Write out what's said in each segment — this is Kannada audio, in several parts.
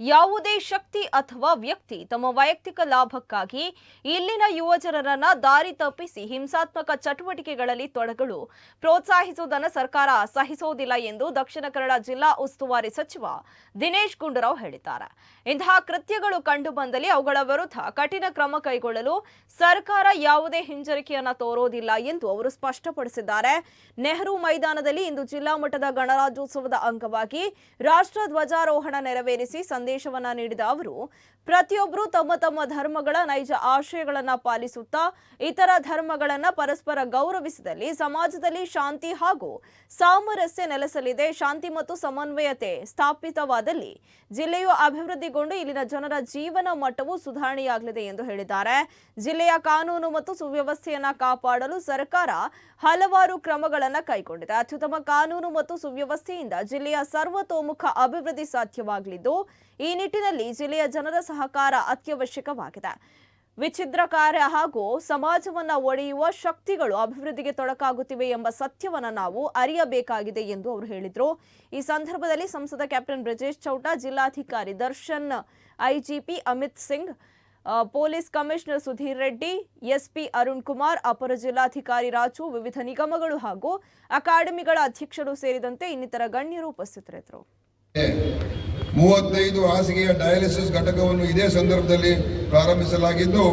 ಯಾವುದೇ ಶಕ್ತಿ ಅಥವಾ ವ್ಯಕ್ತಿ ತಮ್ಮ ವೈಯಕ್ತಿಕ ಲಾಭಕ್ಕಾಗಿ ಇಲ್ಲಿನ ಯುವಜನರನ್ನ ದಾರಿ ತಪ್ಪಿಸಿ ಹಿಂಸಾತ್ಮಕ ಚಟುವಟಿಕೆಗಳಲ್ಲಿ ತೊಡಗಲು ಪ್ರೋತ್ಸಾಹಿಸುವುದನ್ನು ಸರ್ಕಾರ ಸಹಿಸುವುದಿಲ್ಲ ಎಂದು ದಕ್ಷಿಣ ಕನ್ನಡ ಜಿಲ್ಲಾ ಉಸ್ತುವಾರಿ ಸಚಿವ ದಿನೇಶ್ ಗುಂಡೂರಾವ್ ಹೇಳಿದ್ದಾರೆ. ಇಂತಹ ಕೃತ್ಯಗಳು ಕಂಡು ಬಂದಲ್ಲಿ ಅವುಗಳ ವಿರುದ್ಧ ಕಠಿಣ ಕ್ರಮ ಕೈಗೊಳ್ಳಲು ಸರ್ಕಾರ ಯಾವುದೇ ಹಿಂಜರಿಕೆಯನ್ನ ತೋರೋದಿಲ್ಲ ಎಂದು ಅವರು ಸ್ಪಷ್ಟಪಡಿಸಿದ್ದಾರೆ. ನೆಹರು ಮೈದಾನದಲ್ಲಿ ಇಂದು ಜಿಲ್ಲಾ ಮಟ್ಟದ ಗಣರಾಜ್ಯೋತ್ಸವದ ಅಂಗವಾಗಿ ರಾಷ್ಟ್ರ ಧ್ವಜಾರೋಹಣ ನೆರವೇರಿಸಿ ಸಂದೇಶವನ್ನ ನೀಡಿದ ಅವರು ಪ್ರತಿಯೊಬ್ಬರು ತಮ್ಮ ತಮ್ಮ ಧರ್ಮಗಳ ನೈಜ ಆಶಯಗಳನ್ನ ಪಾಲಿಸುತ್ತಾ ಇತರ ಧರ್ಮಗಳನ್ನ ಪರಸ್ಪರ ಗೌರವಿಸಿದಲ್ಲಿ ಸಮಾಜದಲ್ಲಿ ಶಾಂತಿ ಹಾಗೂ ಸಾಮರಸ್ಯ ನೆಲೆಸಲಿದೆ. ಶಾಂತಿ ಮತ್ತು ಸಮನ್ವಯತೆ ಸ್ಥಾಪಿತವಾದಲ್ಲಿ ಜಿಲ್ಲೆಯು ಅಭಿವೃದ್ಧಿಗೊಂಡು ಇಲ್ಲಿನ ಜನರ ಜೀವನ ಮಟ್ಟವು ಸುಧಾರಣೆಯಾಗಲಿದೆ ಎಂದು ಹೇಳಿದ್ದಾರೆ. ಜಿಲ್ಲೆಯ ಕಾನೂನು ಮತ್ತು ಸುವ್ಯವಸ್ಥೆಯನ್ನ ಕಾಪಾಡಲು ಸರ್ಕಾರ ಹಲವಾರು ಕ್ರಮಗಳನ್ನು ಕೈಗೊಂಡಿದೆ. ಅತ್ಯುತ್ತಮ ಕಾನೂನು ಮತ್ತು ಸುವ್ಯವಸ್ಥೆಯಿಂದ ಜಿಲ್ಲೆಯ ಸರ್ವತೋಮುಖ ಅಭಿವೃದ್ಧಿ ಸಾಧ್ಯವಾಗಲಿದ್ದು ಈ ನಿಟ್ಟಿನಲ್ಲಿ ಜಿಲ್ಲೆಯ ಜನರ ಸಹಕಾರ ಅತ್ಯವಶ್ಯಕವಾಗಿದೆ. ವಿಚ್ಛಿದ್ರಕಾರ ಹಾಗೂ ಸಮಾಜವನ್ನ ಒಡೆಯುವ ಶಕ್ತಿಗಳು ಅಭಿವೃದ್ಧಿಗೆ ತೊಡಕಾಗುತ್ತಿವೆ ಎಂಬ ಸತ್ಯವನ್ನ ನಾವು ಅರಿಯಬೇಕಾಗಿದೆ ಎಂದು ಅವರು ಹೇಳಿದರು. ಈ ಸಂದರ್ಭದಲ್ಲಿ ಸಂಸದ ಕ್ಯಾಪ್ಟನ್ ಬ್ರಜೇಶ್ ಚೌಟ, ಜಿಲ್ಲಾಧಿಕಾರಿ Darshan, IGP Amit Singh police commissioner Sudhir Reddy, SP Arun Kumar, ಅಪರ ಜಿಲ್ಲಾಧಿಕಾರಿ ರಾಜು, ವಿವಿಧ ನಿಗಮಗಳು ಹಾಗೂ ಅಕಾಡೆಮಿಗಳ ಅಧ್ಯಕ್ಷರು ಸೇರಿದಂತೆ ಇನ್ನಿತರ ಗಣ್ಯರು ಉಪಸ್ಥಿತರಿದ್ದರು. ಮೂವತ್ತೈದು ಹಾಸಿಗೆಯ ಡಯಾಲಿಸಿಸ್ ಘಟಕವನ್ನು ಇದೇ ಸಂದರ್ಭದಲ್ಲಿ ಪ್ರಾರಂಭಿಸಲಾಗಿದ್ದು,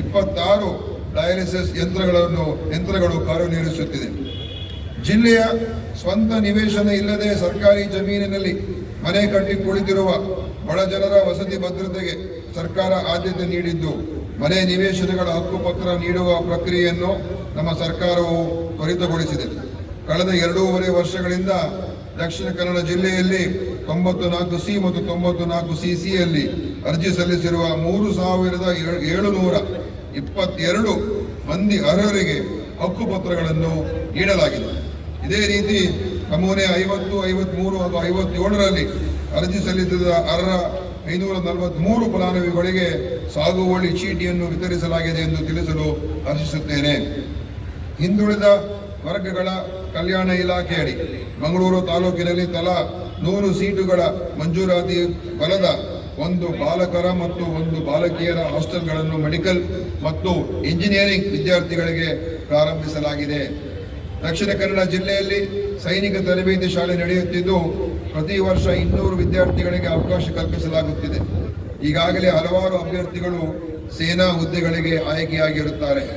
ಇಪ್ಪತ್ತಾರು ಡಯಾಲಿಸಿಸ್ ಯಂತ್ರಗಳನ್ನು, ಯಂತ್ರಗಳು ಕಾರ್ಯನಿರ್ವಹಿಸುತ್ತಿದೆ. ಜಿಲ್ಲೆಯ ಸ್ವಂತ ನಿವೇಶನ ಇಲ್ಲದೆ ಸರ್ಕಾರಿ ಜಮೀನಿನಲ್ಲಿ ಮನೆ ಕಟ್ಟಿ ಕುಳಿತಿರುವ ಬಡ ಜನರ ವಸತಿ ಭದ್ರತೆಗೆ ಸರ್ಕಾರ ಆದ್ಯತೆ ನೀಡಿದ್ದು, ಮನೆ ನಿವೇಶನಗಳ ಹಕ್ಕುಪತ್ರ ನೀಡುವ ಪ್ರಕ್ರಿಯೆಯನ್ನು ನಮ್ಮ ಸರ್ಕಾರವು ತ್ವರಿತಗೊಳಿಸಿದೆ. ಕಳೆದ ಎರಡೂವರೆ ವರ್ಷಗಳಿಂದ ದಕ್ಷಿಣ ಕನ್ನಡ ಜಿಲ್ಲೆಯಲ್ಲಿ ತೊಂಬತ್ತು ನಾಲ್ಕು ಸಿ ಮತ್ತು ತೊಂಬತ್ತು ನಾಲ್ಕು ಸಿ ಸಿಯಲ್ಲಿ ಅರ್ಜಿ ಸಲ್ಲಿಸಿರುವ ಮೂರು ಸಾವಿರದ ಏಳು- ಏಳುನೂರ ಇಪ್ಪತ್ತೆರಡು ಮಂದಿ ಅರ್ಹರಿಗೆ ಹಕ್ಕುಪತ್ರಗಳನ್ನು ನೀಡಲಾಗಿದೆ. ಇದೇ ರೀತಿ ನಮೂನೆ ಐವತ್ತು, ಐವತ್ಮೂರು ಹಾಗೂ ಐವತ್ತೇಳರಲ್ಲಿ ಅರ್ಜಿ ಸಲ್ಲಿಸಿದ ಅರ್ಹ ಐನೂರ ನಲವತ್ಮೂರು ಫಲಾನುಭವಿಗಳಿಗೆ ಸಾಗುವಳಿ ಚೀಟಿಯನ್ನು ವಿತರಿಸಲಾಗಿದೆ ಎಂದು ತಿಳಿಸಲು ಹರ್ಷಿಸುತ್ತೇನೆ ಹಿಂದುಳಿದ ವರ್ಗಗಳ ಕಲ್ಯಾಣ ಇಲಾಖೆಯಡಿ ಮಂಗಳೂರು ತಾಲೂಕಿನಲ್ಲಿ ತಲಾ ನೂರು ಸೀಟುಗಳ ಮಂಜೂರಾತಿ ಬಲದ ಒಂದು ಬಾಲಕರ ಮತ್ತು ಒಂದು ಬಾಲಕಿಯರ ಹಾಸ್ಟೆಲ್ಗಳನ್ನು ಮೆಡಿಕಲ್ ಮತ್ತು ಇಂಜಿನಿಯರಿಂಗ್ ವಿದ್ಯಾರ್ಥಿಗಳಿಗೆ ಪ್ರಾರಂಭಿಸಲಾಗಿದೆ. ದಕ್ಷಿಣ ಕನ್ನಡ ಜಿಲ್ಲೆಯಲ್ಲಿ ಸೈನಿಕ ತರಬೇತಿ ಶಾಲೆ ನಡೆಯುತ್ತಿದ್ದು, ಪ್ರತಿ ವರ್ಷ ಇನ್ನೂರು ವಿದ್ಯಾರ್ಥಿಗಳಿಗೆ ಅವಕಾಶ ಕಲ್ಪಿಸಲಾಗುತ್ತಿದೆ. ಈಗಾಗಲೇ ಹಲವಾರು ಅಭ್ಯರ್ಥಿಗಳು ಸೇನಾ ಹುದ್ದೆಗಳಿಗೆ ಆಯ್ಕೆಯಾಗಿರುತ್ತಾರೆ.